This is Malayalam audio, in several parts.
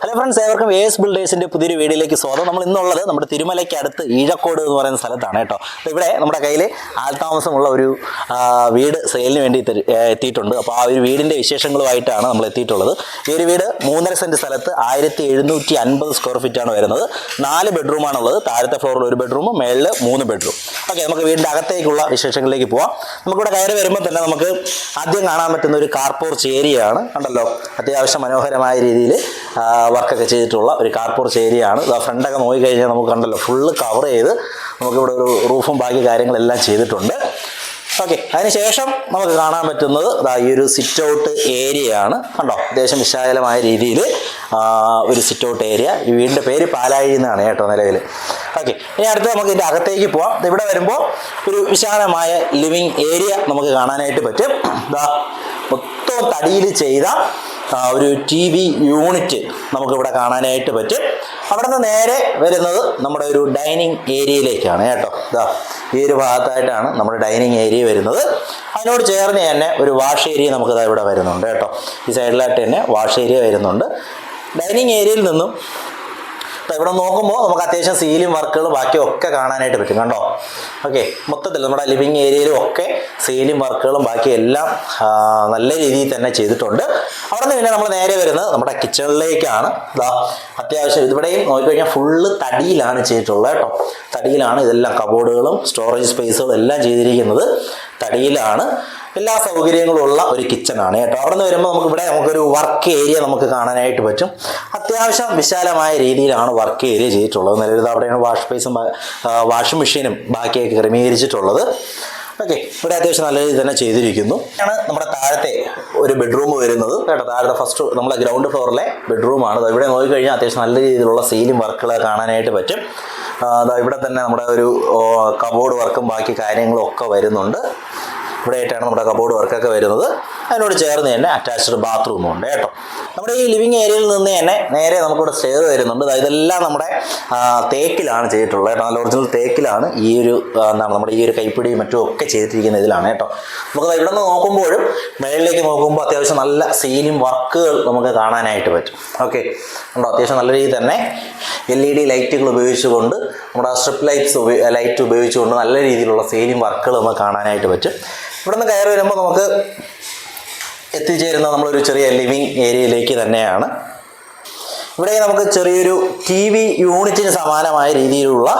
ഹലോ ഫ്രണ്ട്സ് ഏവർക്കും എ എസ് ബിൽഡേഴ്സിന്റെ പുതിയൊരു വീഡിയോയിലേക്ക് സ്വാഗതം. നമ്മൾ ഇന്നുള്ളത് നമ്മുടെ തിരുമലയ്ക്ക് അടുത്ത് ഈഴക്കോട് എന്ന് പറയുന്ന സ്ഥലത്താണ് കേട്ടോ. ഇവിടെ നമ്മുടെ കയ്യിൽ ആൾതാമസമുള്ള ഒരു വീട് സെയിലിന് വേണ്ടി എത്തിയിട്ടുണ്ട്. അപ്പോൾ ആ ഒരു വീടിന്റെ വിശേഷങ്ങളുമായിട്ടാണ് നമ്മൾ എത്തിയിട്ടുള്ളത്. ഈ ഒരു വീട് മൂന്നര സെന്റ് സ്ഥലത്ത് ആയിരത്തി എഴുന്നൂറ്റി അൻപത് സ്ക്വയർ ഫീറ്റ് ആണ് വരുന്നത്. നാല് ബെഡ്റൂമാണുള്ളത് താഴത്തെ ഫ്ലോറിൽ ഒരു ബെഡ്റൂം മേളിൽ മൂന്ന് ബെഡ്റൂം ഓക്കെ നമുക്ക് വീടിന്റെ അകത്തേക്കുള്ള വിശേഷങ്ങളിലേക്ക് പോവാം. നമുക്കിവിടെ കയറി വരുമ്പോൾ തന്നെ നമുക്ക് ആദ്യം കാണാൻ പറ്റുന്ന ഒരു കാർപോർച്ച് ഏരിയയാണ് കണ്ടല്ലോ? അത്യാവശ്യം മനോഹരമായ രീതിയിൽ വർക്കൊക്കെ ചെയ്തിട്ടുള്ള ഒരു കാർ പോർച്ച് ആണ്. ഇതാ ഫ്രണ്ടൊക്കെ നോക്കിക്കഴിഞ്ഞാൽ നമുക്ക് കണ്ടല്ലോ ഫുള്ള് കവർ ചെയ്ത് നമുക്കിവിടെ ഒരു റൂഫും ബാക്കി കാര്യങ്ങളെല്ലാം ചെയ്തിട്ടുണ്ട്. ഓക്കെ അതിനുശേഷം നമുക്ക് കാണാൻ പറ്റുന്നത് ഈ ഒരു സിറ്റ് ഔട്ട് ഏരിയ ആണ്. കണ്ടോ? അത്യാവശ്യം വിശാലമായ രീതിയിൽ ഒരു സിറ്റ് ഔട്ട് ഏരിയ ഈ വീടിന്റെ പേര് പാലാഴി എന്നാണ് കേട്ടോ നിലവിൽ ഓക്കെ ഇനി അടുത്ത് നമുക്ക് ഇതിന്റെ അകത്തേക്ക് പോവാം. ഇവിടെ വരുമ്പോൾ ഒരു വിശാലമായ ലിവിങ് ഏരിയ നമുക്ക് കാണാനായിട്ട് പറ്റും. ഇതാ മൊത്തം തടിയിൽ ചെയ്ത ആ, ഒരു ടി വി യൂണിറ്റ് നമുക്കിവിടെ കാണാനായിട്ട് പറ്റും. അവിടെ നിന്ന് നേരെ വരുന്നത് നമ്മുടെ ഒരു ഡൈനിങ് ഏരിയയിലേക്കാണ് കേട്ടോ. ഇതാ ഈ ഒരു ഭാഗത്തായിട്ടാണ് നമ്മുടെ ഡൈനിങ് ഏരിയ വരുന്നത്. അതിനോട് ചേർന്ന് തന്നെ ഒരു വാഷ് ഏരിയ നമുക്ക് ഇതാ ഇവിടെ വരുന്നുണ്ട് കേട്ടോ. ഈ സൈഡിലായിട്ട് തന്നെ വാഷ് ഏരിയ വരുന്നുണ്ട്. ഡൈനിങ് ഏരിയയിൽ നിന്നും ഇവിടെ നോക്കുമ്പോൾ നമുക്ക് അത്യാവശ്യം സീലിംഗ് വർക്കുകൾ ബാക്കിയൊക്കെ കാണാനായിട്ട് പറ്റും കണ്ടോ? ഓക്കെ മൊത്തത്തിൽ നമ്മുടെ ലിവിങ് ഏരിയയിലും ഒക്കെ സീലിംഗ് വർക്കുകളും ബാക്കി എല്ലാം നല്ല രീതിയിൽ തന്നെ ചെയ്തിട്ടുണ്ട്. അവിടെ നിന്ന് പിന്നെ നമ്മൾ നേരെ വരുന്നത് നമ്മുടെ കിച്ചണിലേക്കാണ് ഇതാ അത്യാവശ്യം ഇവിടെയും നോക്കിക്കഴിഞ്ഞാൽ ഫുള്ള് തടിയിലാണ് ചെയ്തിട്ടുള്ളത് കേട്ടോ. തടിയിലാണ് ഇതെല്ലാം കബോർഡുകളും സ്റ്റോറേജ് സ്പേസുകളും എല്ലാം ചെയ്തിരിക്കുന്നത്. തടിയിലാണ്. എല്ലാ സൗകര്യങ്ങളും ഉള്ള ഒരു കിച്ചണാണ് കേട്ടോ. അവിടെ നിന്ന് വരുമ്പോൾ നമുക്ക് ഇവിടെ നമുക്കൊരു വർക്ക് ഏരിയ നമുക്ക് കാണാനായിട്ട് പറ്റും. അത്യാവശ്യം വിശാലമായ രീതിയിലാണ് വർക്ക് ഏരിയ ചെയ്തിട്ടുള്ളത്. നിലവിൽ അവിടെയാണ് വാഷ് സ്പേസും വാഷിംഗ് മെഷീനും ബാക്കിയൊക്കെ ക്രമീകരിച്ചിട്ടുള്ളത്. ഓക്കെ ഇവിടെ അത്യാവശ്യം നല്ല രീതിയിൽ തന്നെ ചെയ്തിരിക്കുന്നു. ആണ് നമ്മുടെ താഴത്തെ ഒരു ബെഡ്റൂം വരുന്നത്. കേട്ടോ താഴത്തെ ഫസ്റ്റ് നമ്മളെ ഗ്രൗണ്ട് ഫ്ലോറിലെ ബെഡ്റൂമാണ് ഇവിടെ നോക്കിക്കഴിഞ്ഞാൽ അത്യാവശ്യം നല്ല രീതിയിലുള്ള സീലിംഗ് വർക്കുകൾ കാണാനായിട്ട് പറ്റും. ഇവിടെ തന്നെ നമ്മുടെ ഒരു കബോർഡ് വർക്കും ബാക്കി കാര്യങ്ങളും ഒക്കെ വരുന്നുണ്ട്. ഇവിടെ ആയിട്ടാണ് നമ്മുടെ കബോർഡ് വർക്കൊക്കെ വരുന്നത്. അതിനോട് ചേർന്ന് തന്നെ അറ്റാച്ച്ഡ് ബാത്റൂമും ഉണ്ട് കേട്ടോ. നമ്മുടെ ഈ ലിവിങ് ഏരിയയിൽ നിന്ന് തന്നെ നേരെ നമുക്കിവിടെ സ്റ്റെയർ വരുന്നുണ്ട്. ഇതെല്ലാം നമ്മുടെ തേക്കിലാണ് ചെയ്തിട്ടുള്ളത് കേട്ടോ. നല്ല ഒറിജിനൽ തേക്കിലാണ് ഈ ഒരു എന്താണ് നമ്മുടെ ഈ ഒരു കൈപ്പിടിയും മറ്റും ഒക്കെ ചെയ്തിരിക്കുന്ന ഇതിലാണ് കേട്ടോ. നമുക്ക് ഇവിടെ നിന്ന് നോക്കുമ്പോഴും മേളിലേക്ക് നോക്കുമ്പോൾ അത്യാവശ്യം നല്ല സീനും വർക്കുകൾ നമുക്ക് കാണാനായിട്ട് പറ്റും. ഓക്കെ ഉണ്ടോ അത്യാവശ്യം നല്ല രീതിയിൽ തന്നെ എൽ ഇ ഡി ലൈറ്റുകൾ ഉപയോഗിച്ചുകൊണ്ട് നമ്മുടെ സ്ട്രിപ്പ് ലൈറ്റ്സ് ലൈറ്റ് ഉപയോഗിച്ചുകൊണ്ട് നല്ല രീതിയിലുള്ള സീലിംഗ് വർക്കുകൾ നമുക്ക് കാണാനായിട്ട് പറ്റും. ഇവിടെ നിന്ന് കയറി വരുമ്പോൾ നമുക്ക് എത്തിച്ചേരുന്ന നമ്മളൊരു ചെറിയ ലിവിങ് ഏരിയയിലേക്ക് തന്നെയാണ്. ഇവിടെ നമുക്ക് ചെറിയൊരു ടി വി യൂണിറ്റിന് സമാനമായ രീതിയിലുള്ള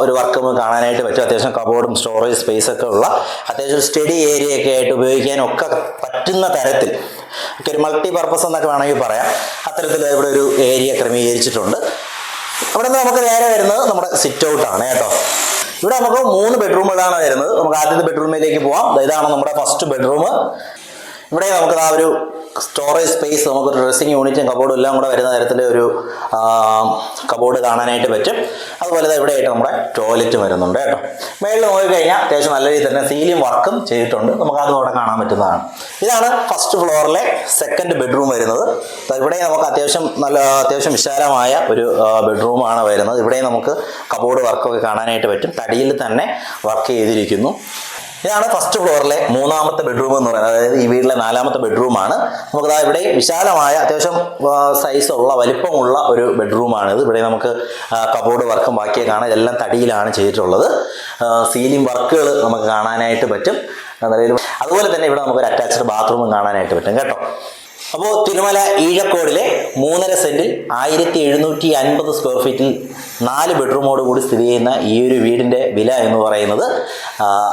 ഒരു വർക്ക് നമുക്ക് കാണാനായിട്ട് പറ്റും. അത്യാവശ്യം കബോർഡും സ്റ്റോറേജ് സ്പേസ് ഒക്കെ ഉള്ള അത്യാവശ്യം സ്റ്റഡി ഏരിയ ഒക്കെ ആയിട്ട് ഉപയോഗിക്കാനൊക്കെ പറ്റുന്ന തരത്തിൽ ഒക്കെ ഒരു മൾട്ടി പർപ്പസ് എന്നൊക്കെ വേണമെങ്കിൽ പറയാം. അത്തരത്തിൽ ഇവിടെ ഒരു ഏരിയ ക്രമീകരിച്ചിട്ടുണ്ട്. അവിടെ നിന്ന് നമുക്ക് നേരെ വരുന്നത് നമ്മുടെ സിറ്റ് ഔട്ടാണ് കേട്ടോ. ഇവിടെ നമുക്ക് മൂന്ന് ബെഡ്റൂമുകളാണ് വരുന്നത്. നമുക്ക് ആദ്യത്തെ ബെഡ്റൂമിലേക്ക് പോവാം. ഇതാണ് നമ്മുടെ ഫസ്റ്റ് ബെഡ്റൂം ഇവിടെ നമുക്ക് ആ ഒരു സ്റ്റോറേജ് സ്പേസ് നമുക്കൊരു ഡ്രസ്സിങ് യൂണിറ്റും കബോർഡും എല്ലാം കൂടെ വരുന്ന തരത്തിൽ ഒരു കബോർഡ് കാണാനായിട്ട് പറ്റും. അതുപോലെ ദാ ഇവിടെയായിട്ട് നമ്മുടെ ടോയ്ലറ്റ് വരുന്നുണ്ട് കേട്ടോ. മേളിൽ നോക്കിക്കഴിഞ്ഞാൽ അത്യാവശ്യം നല്ല രീതിയിൽ തന്നെ സീലിംഗ് വർക്കും ചെയ്തിട്ടുണ്ട്. നമുക്ക് അതും അവിടെ കാണാൻ പറ്റുന്നതാണ്. ഇതാണ് ഫസ്റ്റ് ഫ്ലോറിലെ സെക്കൻഡ് ബെഡ്റൂം വരുന്നത്. ഇവിടെ നമുക്ക് അത്യാവശ്യം നല്ല അത്യാവശ്യം വിശാലമായ ഒരു ബെഡ്റൂമാണ് വരുന്നത്. ഇവിടെ നമുക്ക് കബോർഡ് വർക്കൊക്കെ കാണാനായിട്ട് പറ്റും. തടിയിൽ തന്നെ വർക്ക് ചെയ്തിരിക്കുന്നു. ഇതാണ് ഫസ്റ്റ് ഫ്ലോറിലെ മൂന്നാമത്തെ ബെഡ്റൂം എന്ന് പറയുന്നത്. അതായത് ഈ വീട്ടിലെ നാലാമത്തെ ബെഡ്റൂമാണ് നമുക്ക് ദാ ഇവിടെ വിശാലമായ അത്യാവശ്യം സൈസ് ഉള്ള വലിപ്പമുള്ള ഒരു ബെഡ്റൂമാണിത് ഇവിടെ നമുക്ക് കബോർഡ് വർക്കും ബാക്കിയൊക്കെ കാണാം. ഇതെല്ലാം തടിയിലാണ് ചെയ്തിട്ടുള്ളത്. സീലിംഗ് വർക്കുകൾ നമുക്ക് കാണാനായിട്ട് പറ്റും. അതുപോലെ തന്നെ ഇവിടെ നമുക്ക് ഒരു അറ്റാച്ച്ഡ് ബാത്റൂമും കാണാനായിട്ട് പറ്റും. കേട്ടോ? അപ്പോൾ തിരുമല ഈഴക്കോടിലെ മൂന്നര സെന്റിൽ ആയിരത്തി എഴുന്നൂറ്റി അൻപത് സ്ക്വയർ ഫീറ്റിൽ നാല് ബെഡ്റൂമോട് കൂടി സ്ഥിതി ചെയ്യുന്ന ഈ ഒരു വീടിന്റെ വില എന്ന് പറയുന്നത്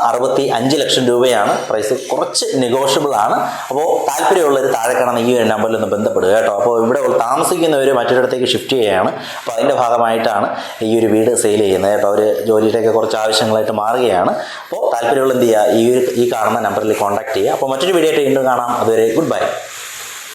അറുപത്തി അഞ്ച് ലക്ഷം രൂപയാണ്. പ്രൈസ് കുറച്ച് നെഗോഷ്യബിൾ ആണ്. അപ്പോൾ താല്പര്യമുള്ളവർ താഴെ കാണുന്ന ഈ ഒരു നമ്പറിൽ ഒന്ന് ബന്ധപ്പെടുക കേട്ടോ. അപ്പോൾ ഇവിടെ താമസിക്കുന്നവർ മറ്റൊരിടത്തേക്ക് ഷിഫ്റ്റ് ചെയ്യുകയാണ്. അപ്പോൾ അതിന്റെ ഭാഗമായിട്ടാണ് ഈ ഒരു വീട് സെയിൽ ചെയ്യുന്നത് കേട്ടോ. അവർ ജോലിയുടെയൊക്കെ കുറച്ച് ആവശ്യങ്ങളായിട്ട് മാറുകയാണ്. അപ്പോൾ താല്പര്യമുള്ള എന്ത് ചെയ്യുക? ഈ ഒരു ഈ കാണുന്ന നമ്പറിൽ കോൺടാക്ട് ചെയ്യുക. അപ്പോൾ മറ്റൊരു വീഡിയോ ആയിട്ട് വീണ്ടും കാണാം. അതുവരെ ഗുഡ് ബൈ